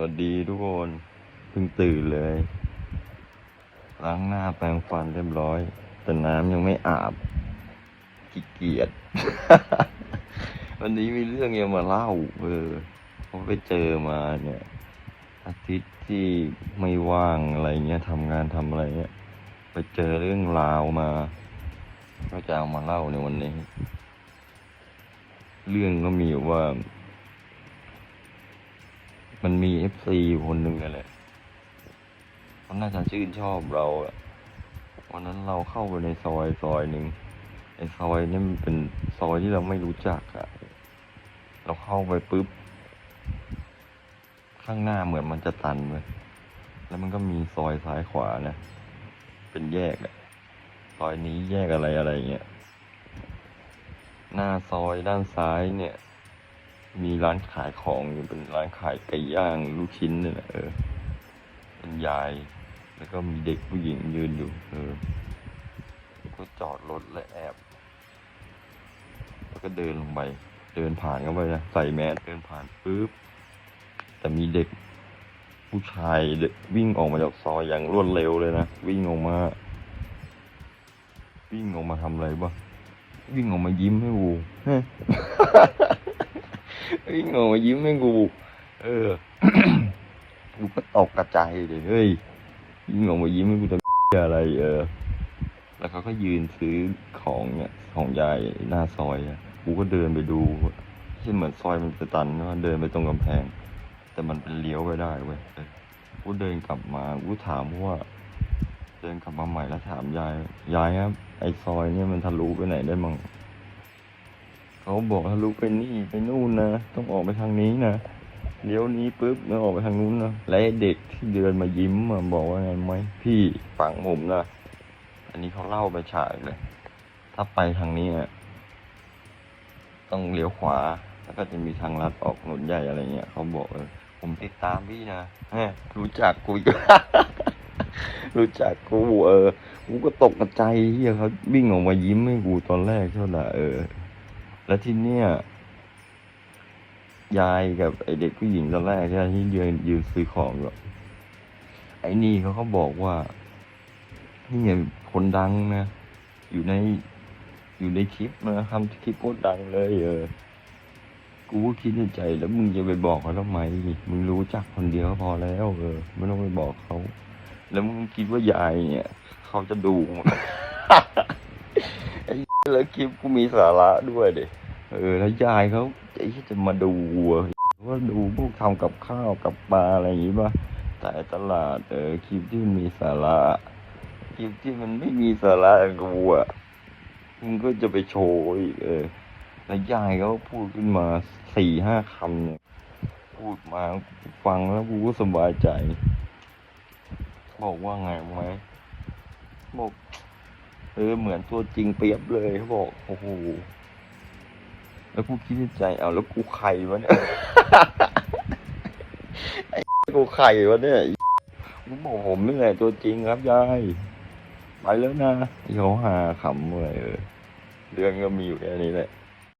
วัสดีทุกคนเพิ่งตื่นเลย ล้างหน้าแปรงฟันเรียบร้อย แต่น้ำยังไม่อาบขี้เกียจ วันนี้มีเรื่องยังมาเล่า เออผมไปเจอมาเนี่ย อาทิตย์ที่ไม่ว่างอะไรเงี้ยทำงานทำอะไรเงี้ยไปเจอเรื่องราวมา ก็จะเอามาเล่าในวันนี้ เรื่องก็มีว่า มันมีเอฟซีคนหนึ่งอะแหละเขาน่าจะชื่นชอบเราอะวันนั้นเราเข้าไปในซอยซอยหนึ่งไอซอยนี่มันเป็นซอยที่เราไม่รู้จักอะเราเข้าไปปุ๊บ ข้างหน้าเหมือนมันจะตันเลยแล้วมันก็มีซอยซ้ายขวานะ เป็นแยกอะซอยนี้แยกอะไรอะไรเงี้ย หน้าซอยด้านซ้ายเนี่ย มีร้านขายของอยู่เป็นร้านขายไก่ย่างลูกชิ้นเนี่ยแหละเออเป็นยาย แล้วก็มีเด็กผู้หญิงยืนอยู่ เออก็จอดรถและแอบ แล้วก็เดินลงไป เดินผ่านเข้าไปนะใส่แมสเดินผ่านปุ๊บแต่มีเด็กผู้ชายเด็กวิ่งออกมาจากซอยอย่างรวดเร็วเลยนะ วิ่งออกมา วิ่งออกมาทำอะไรบ้างวิ่งออกมายิ้มให้กู วิ่งออกมายิ้มให้กูเออกูก็ตกกระจายเลยเฮ้ยวิ่งออกมายิ้มให้กูทำอะไรเออ แล้วเขาก็ยืนซื้อของเนี่ยของยายหน้าซอยอะกูก็เดินไปดูที่เหมือนซอยมันจะตันนะเดินไปตรงกำแพง แต่มันเป็นเลี้ยวไปได้เว้ยเออกูเดินกลับมากูถามว่า เดินกลับมาใหม่แล้วถามยายยายครับ ไอซอยเนี่ยมันทะลุไปไหนได้มั่ง เขาบอกทะลุไปนี่ไปนู่นนะต้องออกไปทางนี้นะเลี้ยวนี้ปุ๊บแล้วออกไปทางนู้นนะและเด็กที่เดินมายิ้มอะบอกว่าไงไหมพี่ฟังผมนะอันนี้เขาเล่าไปฉากเลย ถ้าไปทางนี้อะต้องเลี้ยวขวา แล้วก็จะมีทางลัดออกถนนใหญ่อะไรเงี้ยเขาบอกเออผมติดตามพี่นะแหมรู้จักกูอีกรู้จักกูเออ กูก็ตกใจเฮียเขาวิ่งออกมายิ้มให้กูตอนแรกเท่านั้นเออ แล้วทีเนี้ยยายกับไอเด็กผู้หญิงตอนแรกใช่ไหมที่ยืนยืนซื้อของอยู่ไอ้นี่เขาก็บอกว่า นี่ไงคนดังนะ อยู่ในอยู่ในคลิปนะทำคลิปโคตรดังเลยเออ กูก็คิดในใจ แล้วมึงจะไปบอกเขาทำไม มึงรู้จักคนเดียวก็พอแล้วเออไม่ต้องไปบอกเขา แล้วมึงคิดว่ายายเนี่ย เขาจะดูมั้ แล้วคลิปกูมีสาระด้วยเด็เออแล้วยายเขาไอ้ที่จะมาดูว่าดูพวกทำกับข้าวกับปลาอะไรอย่างงี้ป่ะแต่ตลาดเออคลิปที่มันมีสาระคลิปที่มันไม่มีสาระกูอะมึงก็จะไปโชว์เออ แล้วยายเขาพูดขึ้นมาสี่ห้าคำเนี่ย พูดมาฟังแล้วกูก็สบายใจ บอกว่าไงไหมบอก เออเหมือนตัวจริงเปรียบเลยเขาบอกโอ้โหแล้วกูคิดในใจเอาแล้วกูใครวะเนี่ยไอ้กูไข่วะเนี่ยกูบอกผมนี่แหละตัวจริงครับยายไปแล้วนะเขาหาขำเลยเออเรื่องก็มีอยู่แค่นี้แหละ